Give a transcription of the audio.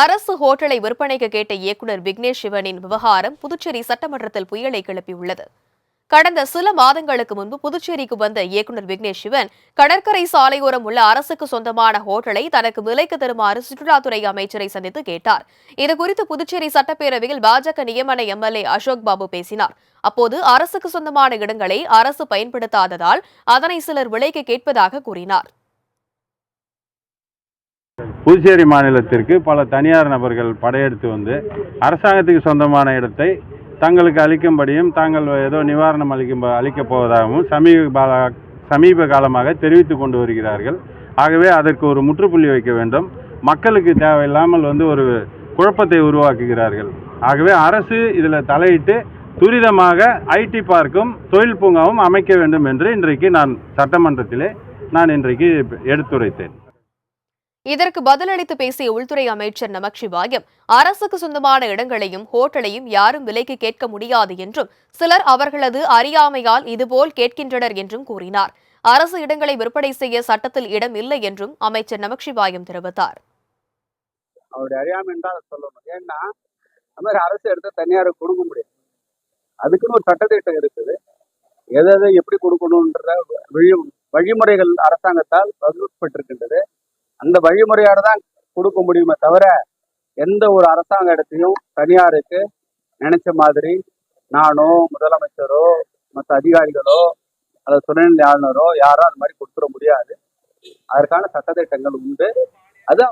அரசு ஹோட்டலை விற்பனைக்கு கேட்ட இயக்குநர் விக்னேஷ் சிவனின் விவகாரம் புதுச்சேரி சட்டமன்றத்தில் புயலை கிளப்பியுள்ளது. கடந்த சில மாதங்களுக்கு முன்பு புதுச்சேரிக்கு வந்த இயக்குநர் விக்னேஷ் சிவன் கடற்கரை சாலையோரம் உள்ள அரசுக்கு சொந்தமான ஹோட்டலை தனக்கு விலைக்கு தருமாறு சுற்றுலாத்துறை அமைச்சரை சந்தித்து கேட்டார். இதுகுறித்து புதுச்சேரி சட்டப்பேரவையில் பாஜக நியமன எம்எல்ஏ அசோக் பாபு பேசினார். அப்போது அரசுக்கு சொந்தமான இடங்களை அரசு பயன்படுத்தாததால் அதனை சிலர் விலைக்கு கேட்பதாக கூறினார். புதுச்சேரி மாநிலத்திற்கு பல தனியார் நபர்கள் படையெடுத்து வந்து அரசாங்கத்துக்கு சொந்தமான இடத்தை தங்களுக்கு அளிக்கும்படியும் தாங்கள் ஏதோ நிவாரணம் அளிக்கும் அளிக்கப் போவதாகவும் சமீப சமீப காலமாக தெரிவித்து கொண்டு வருகிறார்கள். ஆகவே அதற்கு ஒரு முற்றுப்புள்ளி வைக்க வேண்டும். மக்களுக்கு தேவையில்லாமல் வந்து ஒரு குழப்பத்தை உருவாக்குகிறார்கள். ஆகவே அரசு இதில் தலையிட்டு துரிதமாக ஐடி பார்க்கும் தொழில் பூங்காவும் அமைக்க வேண்டும் என்று இன்றைக்கு நான் சட்டமன்றத்திலே நான் இன்றைக்கு எடுத்துரைத்தேன். இதற்கு பதிலளித்து பேசிய உள்துறை அமைச்சர் நமச்சிவாயம் அரசுக்கு சொந்தமான இடங்களையும் ஹோட்டலையும் யாரும் விலைக்கு கேட்க முடியாது என்றும் சிலர் அவர்களது அறியாமையால் இதுபோல் கேட்கின்றனர் என்றும் கூறினார். அரசு இடங்களை விற்பனை செய்ய சட்டத்தில் இடம் இல்லை என்றும் அமைச்சர் நமச்சிவாயம் தெரிவித்தார். அவருடைய அறியாமை என்றால் சொல்லணும் ஏன்னா அந்த மாதிரி அரசு எடுத்து தனியாருக்கு கொடுக்க முடியும் அதுக்குன்னு ஒரு சட்டத்திட்டம் இருக்குது. எதை எதை எப்படி கொடுக்கணுன்ற வழி வழிமுறைகள் அரசாங்கத்தால் வகுக்கப்பட்டிருக்கின்றது. அந்த வழிமுறையோட தான் கொடுக்க முடியுமே தவிர எந்த ஒரு அரசாங்க இடத்தையும் தனியாருக்கு நினைச்ச மாதிரி நானோ முதலமைச்சரோ மற்ற அதிகாரிகளோ அல்லது துணைநிலை ஆளுநரோ யாரோ அந்த மாதிரி கொடுத்துட முடியாது. அதற்கான சட்டத்திட்டங்கள் உண்டு. அது